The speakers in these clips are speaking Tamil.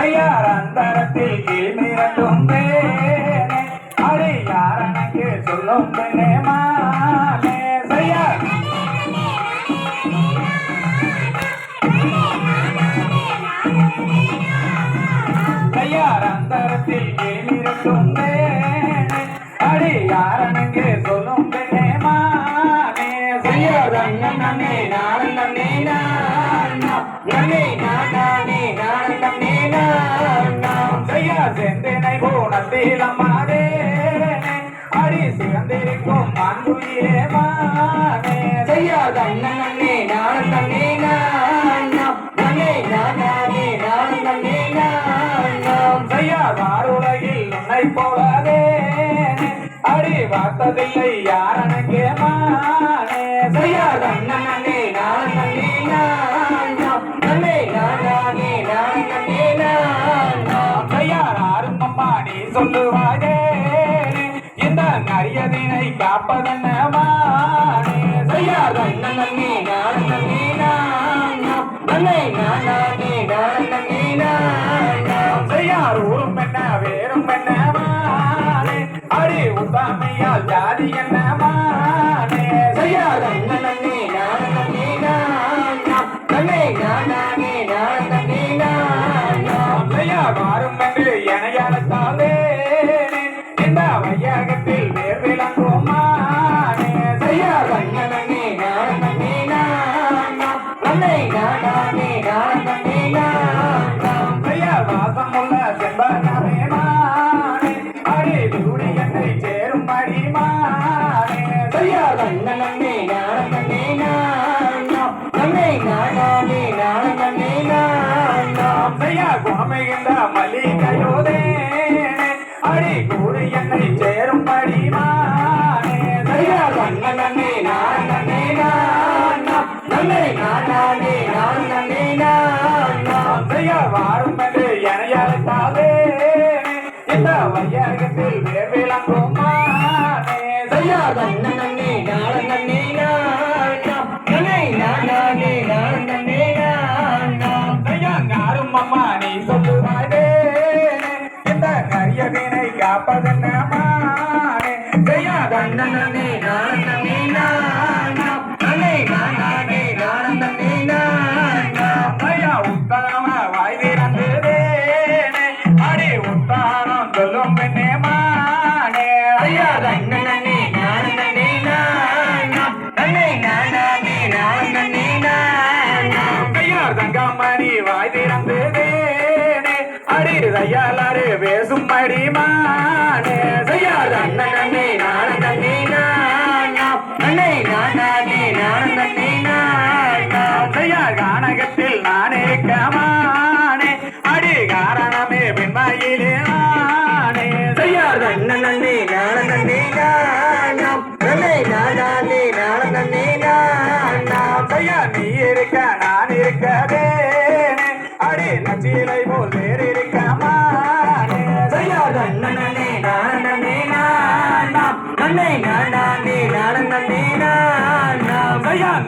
செய்யாரந்தரத்தில் கீழ்மிரட்டும் தேனே அடி யாரனக்கு சொல்லும் பெண்ணே மானே. செய்யார் அடி யாரனக்கு சொல்லும் செய்யாதண்ணே நன்னே நானே நன்னே நன்னே நாம் செய்யா செந்தனை போனத்தில் அம்மாதே அடி சிறந்திருக்கும் அன்புயிரே மானே? செய்யாதண்ணே. நானும் தண்ணே நாம் நன்னே நானே நானும் தண்ணே நாம் செய்யாதார் உலகில் உன்னை போலவே அடி மானே அரியதினை நரியதினை காப்பதென்ன மானே செய்யாதண்ணே நன்னே நானும் தண்ணே நாம் நன்னே செம்பனமே மானே அடி விருடி என்னை சேரும் அடி மானே செய்யாதண்ணே நன்னே நானும் தண்ணே நாம் நன்னே நானே நானும் தண்ணே நாம் செய்யா குணமிகுந்த மல்லிகையோதே அடி கூடி என்னை சேரும் அடி மானே செய்யாதண்ணே நன்னே நானே நன்னே நானே நானும் வையகத்தில் மானே செய்யாதண்ணே நன்னே அடி பேசும் மடிமா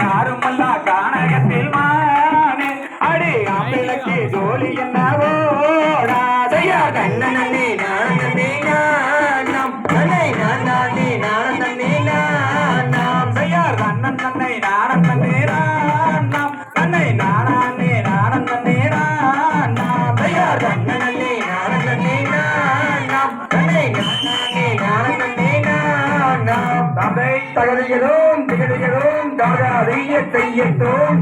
நாருமல்ல கானகத்தில் மானே அடி ஆம்பிளக்கு ஜோலி என்னவோடா செய்யாதண்ணே நன்னே நானே நாம் நன்னே நானே நானும் தண்ணே நாம் செய்யார் அண்ணன் தன்னை நாணம் தன்னே நாம் தன்னை நானே நாணம் தன்னே நாம் செய்யார் நன்னே நானும். தண்ணே நாம் நன்னே நானே நானும் தண்ணே தகதியதோம் தந்தை தாதா திகதியதும் தாதாதிய செய்யத்தோம்